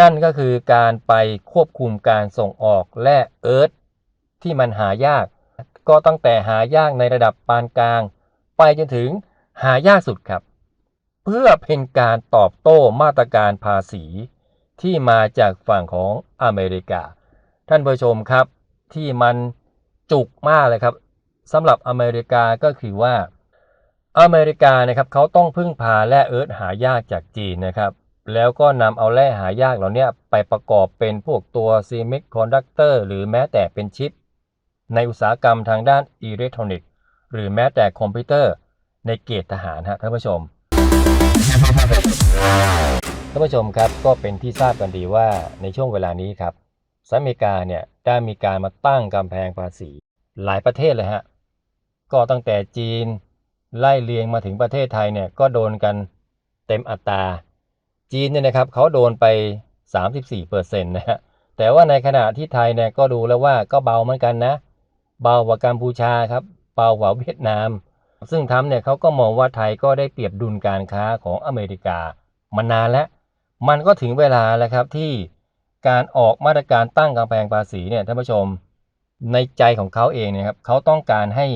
นั่นก็คือการไปควบคุมการส่งออกแร่เอิร์ธที่มันหายาก ก็ตั้งแต่หายากในระดับปานกลาง ไปจนถึงหายากสุดครับ เพื่อเป็นการตอบโต้มาตรการภาษีที่มาจากฝั่งของอเมริกา ท่านผู้ชมครับที่มันจุกมากเลยครับสำหรับอเมริกาก็คือว่าอเมริกานะครับเขาต้องพึ่งพาแร่เอิร์ธหายากจากจีนนะครับ แล้วก็นำเอาแร่หายากเหล่านี้ไปประกอบเป็นพวกตัวซีมิคคอนดักเตอร์หรือแม้แต่เป็นชิป ในอุตสาหกรรมทางด้านอิเล็กทรอนิกส์ หรือแม้แต่คอมพิวเตอร์ในเกตทหารฮะท่านผู้ชม ท่านผู้ชมครับก็เป็นที่ทราบกันดีว่าในช่วงเวลานี้ครับสหรัฐอเมริกาเนี่ยได้มีการมาตั้งกำแพงภาษีหลายประเทศเลยฮะก็ตั้งแต่จีนไล่เลียงมาถึงประเทศไทยเนี่ยก็โดนกันเต็มอัตรา จีนเนี่ยนะครับเขาโดนไป 34%นะฮะแต่ว่าในขณะที่ไทยเนี่ยก็ดูแล้วว่าก็เบาเหมือนกันนะ เบากว่ากัมพูชาครับเบากว่าเวียดนาม ซึ่งทำเนี่ยเขาก็มองว่าไทยก็ได้เปรียบดุลการค้าของอเมริกามานานแล้ว มันก็ถึงเวลาแล้วครับที่การออกมาตรการตั้งกำแพงภาษีเนี่ยท่านผู้ชมในใจของเขาเองเนี่ยครับเขาต้องการให้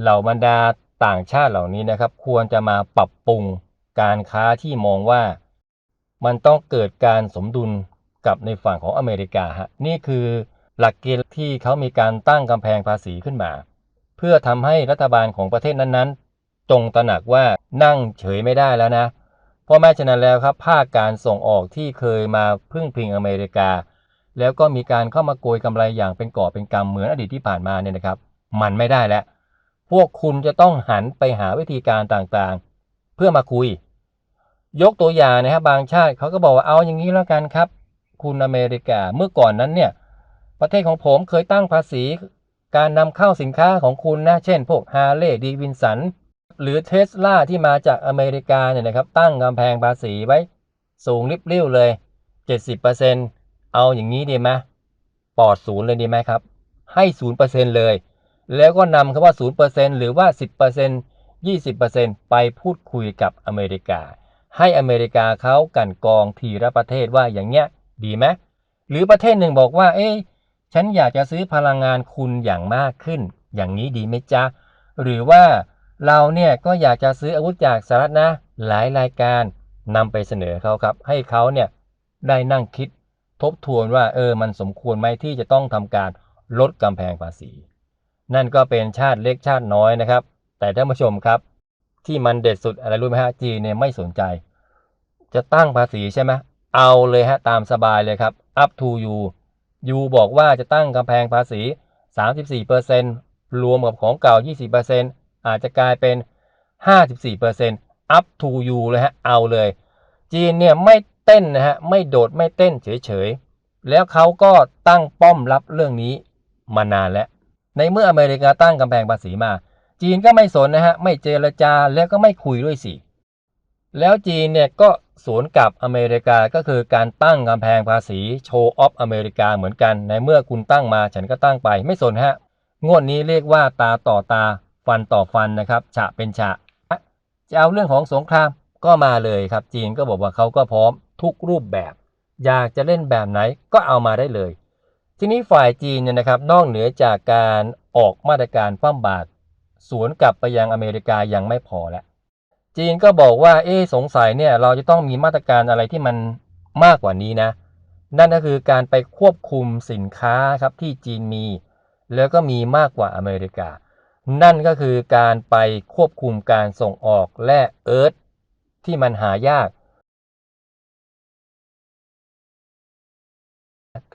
เหล่าบรรดาต่างชาติเหล่านี้นะครับ ควรจะมาปรับปรุงการค้าที่มองว่า มันต้องเกิดการสมดุลกับในฝั่งของอเมริกาฮะนี่คือหลักเกณฑ์ที่เขามีการตั้งกำแพงภาษีขึ้นมา เพื่อทำให้รัฐบาลของประเทศนั้นๆ จงตระหนักว่านั่งเฉยไม่ได้แล้วนะ เพราะแม้ฉะนั้นแล้วครับภาคการส่งออกที่เคยมาพึ่งพิงอเมริกา แล้วก็มีการเข้ามาโกยกำไรอย่างเป็นก่อเป็นกำเหมือนอดีตที่ผ่านมาเนี่ยนะครับ มันไม่ได้แล้วพวกคุณจะต้องหันไปหาวิธีการต่างๆ เพื่อมาคุย ยกตัวอย่างนะครับบางชาติเขาก็บอกว่าเอาอย่างนี้แล้วกันครับ คุณอเมริกาเมื่อก่อนนั้นเนี่ยประเทศของผมเคยตั้งภาษี การนำเข้าสินค้าของคุณนะเช่น พวกฮาร์เลย์ดีวินสันหรือเทสลาที่มาจากอเมริกาเนี่ยนะครับ ตั้งกำแพงภาษีไว้สูงริบเรี่ยวเลย 70%เอาอย่างนี้ดีไหมปลอดศูนย์เลยดีไหมครับ ให้0%เปอร์เซ็นเลย แล้วก็นำคำว่า0%หรือว่า10% 20%ไปพูดคุยกับอเมริกา ให้อเมริกาเขากันกองทีละประเทศว่าอย่างเงี้ยดีไหมหรือประเทศหนึ่งบอกว่า เอ๊ะฉันอยากจะซื้อพลังงานคุณอย่างมากขึ้น อย่างนี้ดีไหมจ๊ะ หรือว่าเราเนี่ยก็อยากจะซื้ออาวุธจากสหรัฐนะ หลายรายการนำไปเสนอเขาครับ ให้เขาเนี่ยได้นั่งคิดทบทวนว่าเออมันสมควรไหมที่จะต้องทำการลดกำแพงภาษี นั่นก็เป็นชาติเล็กชาติน้อยนะครับ แต่ท่านผู้ชมครับ ที่มันเด็ดสุดอะไรรู้ไหมฮะจีนเนี่ยไม่สนใจ จะตั้งภาษีใช่ไหมเอาเลยฮะตามสบายเลยครับ up to you ยูบอกว่าจะตั้งกำแพงภาษี 34%รวมกับของเก่า 20%อาจจะกลายเป็น 54% up to you เลยฮะเอาเลย จีนเนี่ยไม่เต้นนะฮะไม่โดดไม่เต้นเฉยๆ แล้วเขาก็ตั้งป้อมรับเรื่องนี้มานานแล้ว ในเมื่ออเมริกาตั้งกำแพงภาษีมา จีนก็ไม่สนนะฮะ ไม่เจรจาแล้วก็ไม่คุยด้วยสิ แล้วจีนเนี่ยก็สวนกับอเมริกาก็คือการตั้งกำแพงภาษีโชว์ออฟอเมริกาเหมือนกัน ในเมื่อคุณตั้งมาฉันก็ตั้งไปไม่สนฮะ งวดนี้เรียกว่าตาต่อตาฟันต่อฟันนะครับ ฉะเป็นฉะ จะเอาเรื่องของสงครามก็มาเลยครับ จีนก็บอกว่าเขาก็พร้อมทุกรูปแบบ อยากจะเล่นแบบไหนก็เอามาได้เลย ทีนี้ฝ่ายจีนเนี่ยนะครับ นอกเหนือจากการออกมาตรการฟ้ามบาตร สวนกลับไปยังอเมริกายังไม่พอแล้วจีนก็บอกว่า เอ๊สงสัยเนี่ยเราจะต้องมีมาตรการอะไรที่มันมากกว่านี้นะ นั่นก็คือการไปควบคุมสินค้าครับที่จีนมี แล้วก็มีมากกว่าอเมริกา นั่นก็คือการไปควบคุมการส่งออกแร่เอิร์ธที่มันหายาก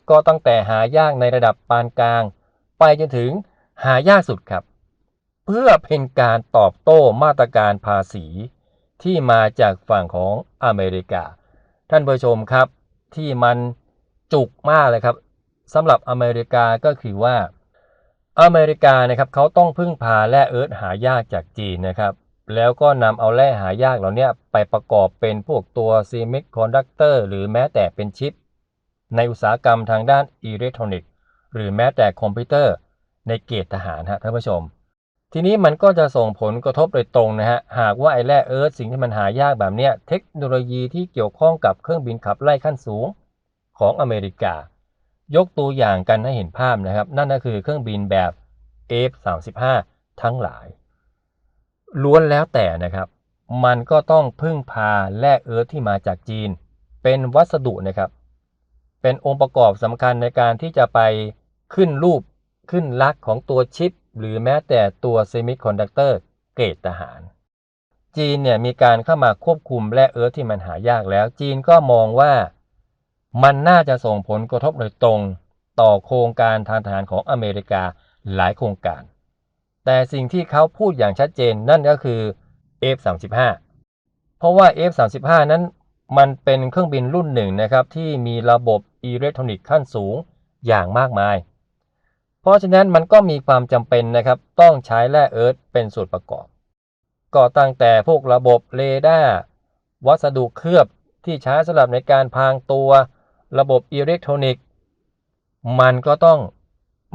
ก็ตั้งแต่หายากในระดับปานกลาง ไปจนถึงหายากสุดครับ เพื่อเป็นการตอบโต้มาตรการภาษีที่มาจากฝั่งของอเมริกา ท่านผู้ชมครับที่มันจุกมากเลยครับสำหรับอเมริกาก็คือว่า อเมริกานะครับเขาต้องพึ่งพาแร่เอิร์ธหายากจากจีนนะครับ แล้วก็นำเอาแร่หายากเหล่านี้ไปประกอบเป็นพวกตัวซีมิคคอนดักเตอร์หรือแม้แต่เป็นชิป ในอุตสาหกรรมทางด้านอิเล็กทรอนิกส์ หรือแม้แต่คอมพิวเตอร์ในเกตทหารฮะท่านผู้ชม ทีนี้มันก็จะส่งผลกระทบโดยตรงนะฮะ หากว่าไอ้แร่เอิร์ธสิ่งที่มันหายากแบบเนี้ย เทคโนโลยีที่เกี่ยวข้องกับเครื่องบินขับไล่ขั้นสูงของอเมริกา ยกตัวอย่างกันให้เห็นภาพนะครับ นั่นก็คือเครื่องบินแบบ F-35 ทั้งหลาย ล้วนแล้วแต่นะครับ มันก็ต้องพึ่งพาแร่เอิร์ธที่มาจากจีน เป็นวัสดุนะครับ เป็นองค์ประกอบสำคัญในการที่จะไปขึ้นรูป ขึ้นลักของตัวชิป หรือแม้แต่ตัวเซมิคอนดักเตอร์เกรดทหาร จีนเนี่ยมีการเข้ามาควบคุมแร่เอิร์ธที่มันหายากแล้ว จีนก็มองว่ามันน่าจะส่งผลกระทบโดยตรงต่อโครงการทางทหารของอเมริกาหลายโครงการ แต่สิ่งที่เขาพูดอย่างชัดเจนนั่นก็คือ F35 เพราะว่า F35 นั้นมันเป็นเครื่องบินรุ่นหนึ่งนะครับที่มีระบบอิเล็กทรอนิกส์ขั้นสูงอย่างมากมาย เพราะฉะนั้นมันก็มีความจำเป็นนะครับ ต้องใช้แร่เอิร์ธเป็นส่วนประกอบ ก็ตั้งแต่พวกระบบเรดาร์วัสดุเคลือบที่ใช้สำหรับในการพรางตัว ระบบอิเล็กทรอนิกส์ มันก็ต้อง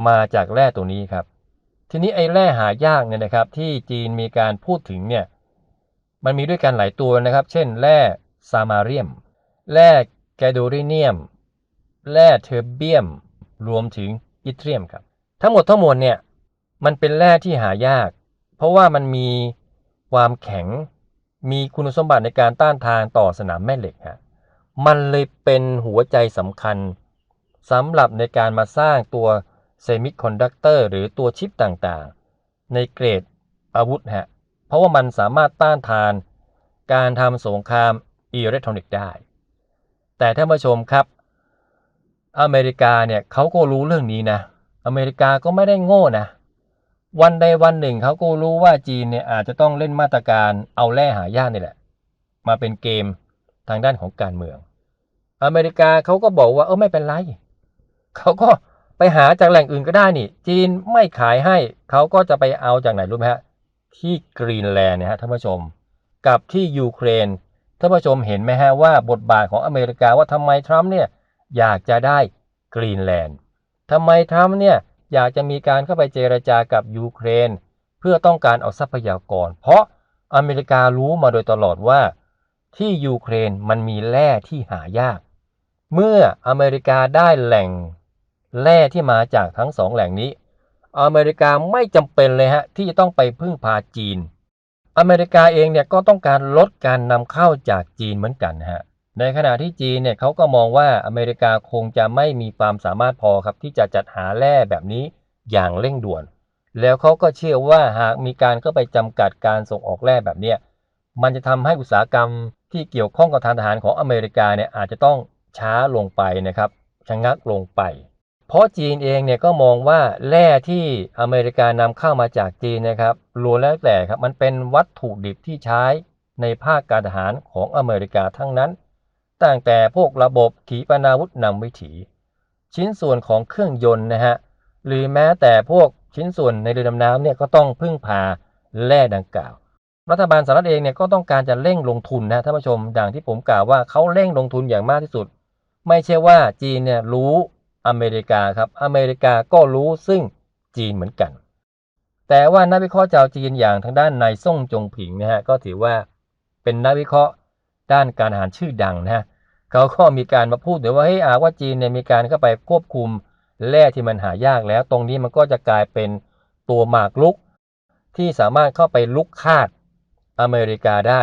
มาจากแร่ตัวนี้ครับ ทีนี้ไอ้แร่หายากเนี่ยนะครับ ที่จีนมีการพูดถึงเนี่ยมันมีด้วยกันหลายตัวนะครับ เช่น แร่ซามาเรียม แร่แกโดริเนียม แร่เทอร์เบียม รวมถึงอิเทรียมครับ ทั้งหมดทั้งมวลเนี่ยมันเป็นแร่ที่หายาก เพราะว่ามันมีความแข็งมีคุณสมบัติในการต้านทานต่อสนามแม่เหล็กฮะมันเลยเป็นหัวใจสำคัญสำหรับในการมาสร้างตัวเซมิคอนดักเตอร์หรือตัวชิปต่างๆ ในเกรดอาวุธฮะเพราะว่ามันสามารถต้านทาน การทำสงครามอิเล็กทรอนิกส์ได้ แต่ท่านผู้ชมครับ อเมริกาเนี่ยเขาก็รู้เรื่องนี้นะ อเมริกาก็ไม่ได้โง่นะ วันใดวันหนึ่งเขาก็รู้ว่าจีนเนี่ยอาจจะต้องเล่นมาตรการเอาแร่หายากนี่แหละ มาเป็นเกมทางด้านของการเมือง อเมริกาเขาก็บอกว่าเออไม่เป็นไรเขาก็ไปหาจากแหล่งอื่นก็ได้นี่ จีนไม่ขายให้เขาก็จะไปเอาจากไหนรู้ไหมฮะที่กรีนแลนด์นะฮะท่านผู้ชม กับที่ยูเครนท่านผู้ชมเห็นไหมฮะว่าบทบาทของอเมริกาว่าทำไมทรัมป์เนี่ยอยากจะได้กรีนแลนด์ ทำไมทรัมป์เนี่ยอยากจะมีการเข้าไปเจรจากับยูเครน เพื่อต้องการเอาทรัพยากร เพราะอเมริการู้มาโดยตลอดว่า ที่ยูเครนมันมีแร่ที่หายาก เมื่ออเมริกาได้แหล่งแร่ที่มาจากทั้งสองแหล่งนี้ อเมริกาไม่จำเป็นเลยฮะที่จะต้องไปพึ่งพาจีน อเมริกาเองเนี่ยก็ต้องการลดการนำเข้าจากจีนเหมือนกันฮะ ในขณะที่จีนเนี่ยเขาก็มองว่าอเมริกาคงจะไม่มีความสามารถพอครับที่จะจัดหาแร่แบบนี้อย่างเร่งด่วน แล้วเขาก็เชื่อว่าหากมีการเข้าไปจำกัดการส่งออกแร่แบบเนี้ยมันจะทำให้อุตสาหกรรมที่เกี่ยวข้องกับทางทหารของอเมริกาเนี่ยอาจจะต้องช้าลงไปนะครับชะงักลงไป เพราะจีนเองเนี่ยก็มองว่าแร่ที่อเมริกานำเข้ามาจากจีนนะครับล้วนแล้วแต่ครับมันเป็นวัตถุดิบที่ใช้ในภาคการทหารของอเมริกาทั้งนั้น ตั้งแต่พวกระบบขีปนาวุธนำวิถี ชิ้นส่วนของเครื่องยนต์นะฮะ หรือแม้แต่พวกชิ้นส่วนในเรือดำน้ำเนี่ยก็ต้องพึ่งพาแร่ดังกล่าว รัฐบาลสหรัฐเองเนี่ยก็ต้องการจะเร่งลงทุนนะท่านผู้ชมดังที่ผมกล่าวว่าเขาเร่งลงทุนอย่างมากที่สุด ไม่ใช่ว่าจีนเนี่ยรู้อเมริกาครับอเมริกาก็รู้ซึ่งจีนเหมือนกัน แต่ว่านักวิเคราะห์ชาวจีนอย่างทางด้านนายซ่งจงผิงนะฮะก็ถือว่าเป็นนักวิเคราะห์ ด้านการอาหารชื่อดังนะฮะเขาก็มีการมาพูดเดี๋ยวว่าเฮ้ยอาว่าจีนเนี่ยมีการเข้าไปควบคุมแร่ที่มันหายากแล้ว ตรงนี้มันก็จะกลายเป็นตัวหมากลุก ที่สามารถเข้าไปลุกคาดอเมริกาได้